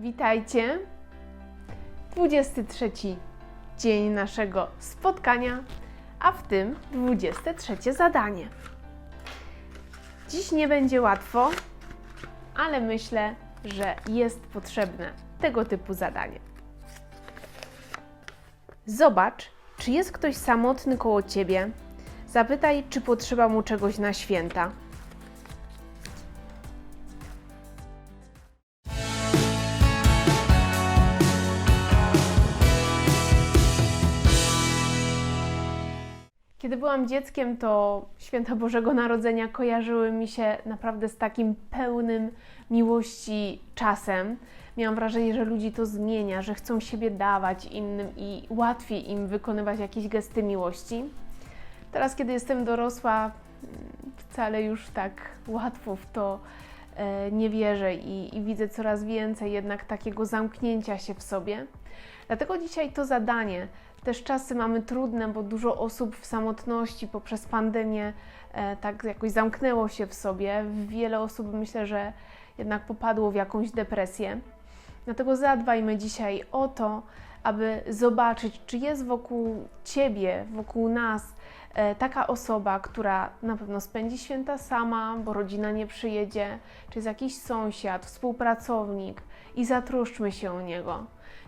Witajcie. 23 dzień naszego spotkania, a w tym 23 zadanie. Dziś nie będzie łatwo, ale myślę, że jest potrzebne tego typu zadanie. Zobacz, czy jest ktoś samotny koło ciebie. Zapytaj, czy potrzeba mu czegoś na święta. Kiedy byłam dzieckiem, to święta Bożego Narodzenia kojarzyły mi się naprawdę z takim pełnym miłości czasem. Miałam wrażenie, że ludzi to zmienia, że chcą siebie dawać innym i łatwiej im wykonywać jakieś gesty miłości. Teraz, kiedy jestem dorosła, mm, wcale już tak łatwo w to nie wierzę i, i widzę coraz więcej jednak takiego zamknięcia się w sobie. Dlatego dzisiaj to zadanie. Też czasy mamy trudne, bo dużo osób w samotności poprzez pandemię e, tak jakoś zamknęło się w sobie. Wiele osób myślę, że jednak popadło w jakąś depresję. Dlatego zadbajmy dzisiaj o to, aby zobaczyć, czy jest wokół Ciebie, wokół nas e, taka osoba, która na pewno spędzi święta sama, bo rodzina nie przyjedzie, czy jest jakiś sąsiad, współpracownik i zatroszczmy się o niego.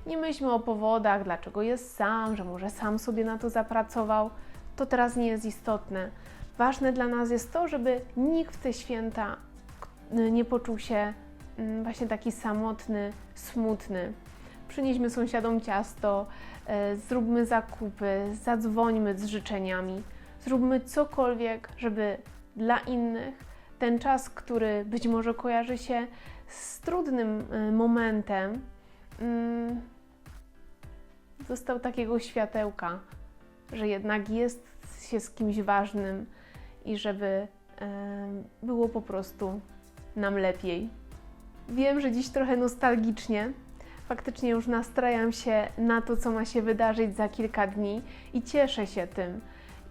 Nie myślmy o powodach, dlaczego jest sam, że może sam sobie na to zapracował. To teraz nie jest istotne. Ważne dla nas jest to, żeby nikt w te święta nie poczuł się mm, właśnie taki samotny, smutny. Przynieśmy sąsiadom ciasto, e, zróbmy zakupy, zadzwońmy z życzeniami, zróbmy cokolwiek, żeby dla innych ten czas, który być może kojarzy się z trudnym e, momentem, mm, został takiego światełka, że jednak jest się z kimś ważnym i żeby e, było po prostu nam lepiej. Wiem, że dziś trochę nostalgicznie. Faktycznie już nastrajam się na to, co ma się wydarzyć za kilka dni i cieszę się tym.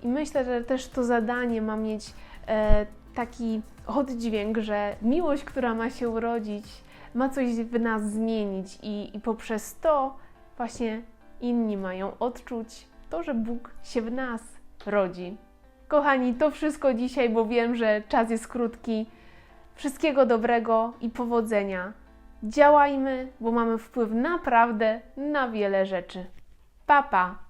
I myślę, że też to zadanie ma mieć e, taki oddźwięk, że miłość, która ma się urodzić, ma coś w nas zmienić i, i poprzez to właśnie inni mają odczuć to, że Bóg się w nas rodzi. Kochani, to wszystko dzisiaj, bo wiem, że czas jest krótki. Wszystkiego dobrego i powodzenia. Działajmy, bo mamy wpływ naprawdę na wiele rzeczy. Papa! Pa.